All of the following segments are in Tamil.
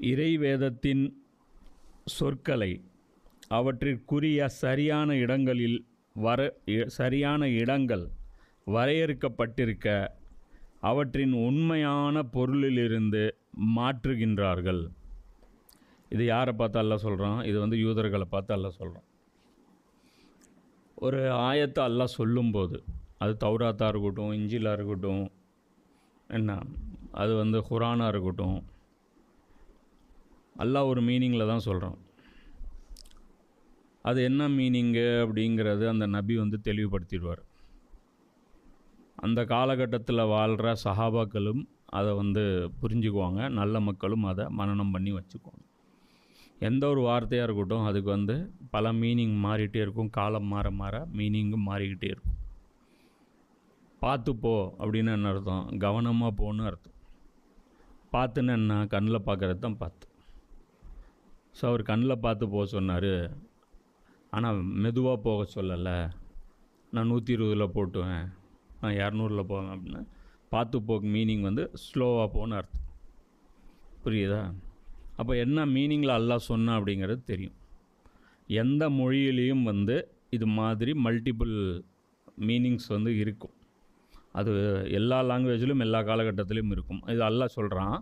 இறைவேதத்தின் சொற்களை அவற்றிற்குரிய சரியான இடங்களில் வர இ- சரியான இடங்கள் வரையறுக்கப்பட்டிருக்க அவற்றின் உண்மையான பொருளிலிருந்து மாற்றுகின்றார்கள். இது யாரை பார்த்து அல்ல சொல்கிறான் இது வந்து யூதர்களை பார்த்து அல்ல சொல்கிறான் ஒரு ஆயத்தை அல்லாஹ் சொல்லும்போது அது தௌராத்தாக இருக்கட்டும் இஞ்சிலாக இருக்கட்டும் என்ன? அது வந்து குரானாக இருக்கட்டும் அல்லாஹ் ஒரு மீனிங்கில் தான் சொல்கிறான் அது என்ன மீனிங்கு அப்படிங்கிறது அந்த நபி வந்து தெளிவுபடுத்திடுவார். அந்த காலகட்டத்தில் வாழ்கிற சஹாபாக்களும் அதை வந்து புரிஞ்சுக்குவாங்க நல்ல மக்களும் அதை மனனம் பண்ணி வச்சுக்குவாங்க. எந்த ஒரு வார்த்தையாக இருக்கட்டும் அதுக்கு வந்து பல மீனிங் மாறிக்கிட்டே இருக்கும் காலம் மாற மாற மீனிங்கும் மாறிக்கிட்டே இருக்கும். பார்த்து போ அப்படின்னு என்ன அர்த்தம்? கவனமாக போன்னு அர்த்தம். பார்த்துன்னு என்ன? கண்ணில் பார்க்குறது தான் பார்த்து. ஸோ அவர் கண்ணில் பார்த்து போக சொன்னார். ஆனால் மெதுவாக போக சொல்லலை. நான் நூற்றி இருபதில் போட்டுவேன். நான் இரநூறுல போவேன் அப்படின்னு. பார்த்து போக்கு மீனிங் வந்து ஸ்லோவாக போகணுன்னு அர்த்தம். புரியுதா? அப்போ என்ன மீனிங்கில் அல்லா சொன்ன அப்படிங்கிறது தெரியும். எந்த மொழியிலையும் வந்து இது மாதிரி மல்டிபிள் மீனிங்ஸ் வந்து இருக்கும். அது எல்லா லாங்குவேஜிலும் எல்லா காலகட்டத்திலையும் இருக்கும். இது அல்லா சொல்கிறான்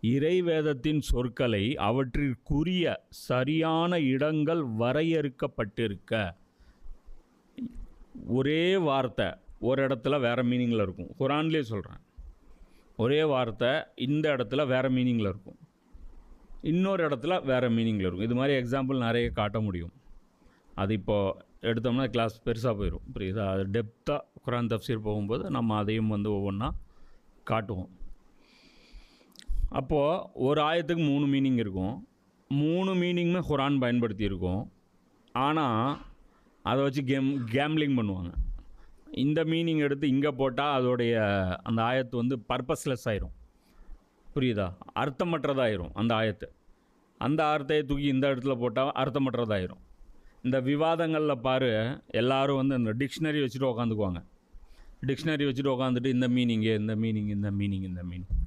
இறை வேதத்தின் சொற்களை அவற்றிற்குரிய சரியான இடங்கள் வரையறுக்கப்பட்டிருக்க. ஒரே வார்த்தை ஒரு இடத்துல வேறு மீனிங்கில் இருக்கும். குரான்லேயே சொல்கிறேன் ஒரே வார்த்தை இந்த இடத்துல வேறு மீனிங்கில் இருக்கும். இன்னொரு இடத்துல வேறு மீனிங்கில் இருக்கும். இது மாதிரி எக்ஸாம்பிள் நிறைய காட்ட முடியும். அது இப்போது எடுத்தோம்னா கிளாஸ் பெருசாக போயிடும் புரியுதா? அது டெப்த்தாக குரான் தப்சீர் போகும்போது நம்ம அதையும் வந்து ஒவ்வொன்றா காட்டுவோம். அப்போது ஒரு ஆயத்துக்கு மூணு மீனிங் இருக்கும். மூணு மீனிங்குமே குரான் பயன்படுத்தியிருக்கோம். ஆனால் அதை வச்சு கேம் கேம்லிங் பண்ணுவாங்க. இந்த மீனிங் எடுத்து இங்கே போட்டால் அதோடைய அந்த ஆயத்து வந்து பர்பஸ்லெஸ் ஆயிரும். புரியுதா? அர்த்தமற்றதாயிரும் அந்த ஆயத்து. அந்த ஆர்த்தையை தூக்கி இந்த இடத்துல போட்டால் அர்த்தமற்றதாயிரும். இந்த விவாதங்களில் பாரு எல்லாரும் வந்து அந்த டிக்ஷனரி வச்சுட்டு உக்காந்துக்குவாங்க. டிக்ஷனரி வச்சுட்டு உக்காந்துட்டு இந்த மீனிங்கு இந்த மீனிங் இந்த மீனிங் இந்த மீனிங்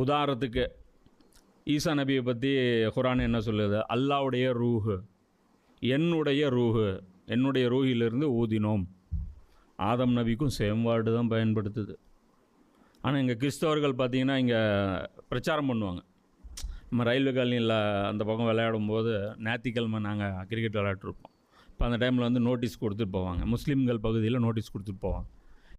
உதாரணத்துக்கு ஈசா நபியை பற்றி குரான் என்ன சொல்லுது? அல்லாவுடைய ரூஹு என்னுடைய ரூஹு என்னுடைய ரூஹிலிருந்து ஊதினோம். ஆதம் நபிக்கும் சேம் வேர்டு தான் பயன்படுத்துது. ஆனால் இங்கே கிறிஸ்தவர்கள் பார்த்தீங்கன்னா இங்கே பிரச்சாரம் பண்ணுவாங்க. நம்ம ரயில்வே காலனியில் அந்த பக்கம் விளையாடும் போது ஞாத்திக்கிழமை நாங்கள் கிரிக்கெட் விளையாட்டுருப்போம் இப்போ அந்த டைமில் வந்து நோட்டீஸ் கொடுத்துட்டு போவாங்க. முஸ்லீம்கள் பகுதியில் நோட்டீஸ் கொடுத்துட்டு போவாங்க.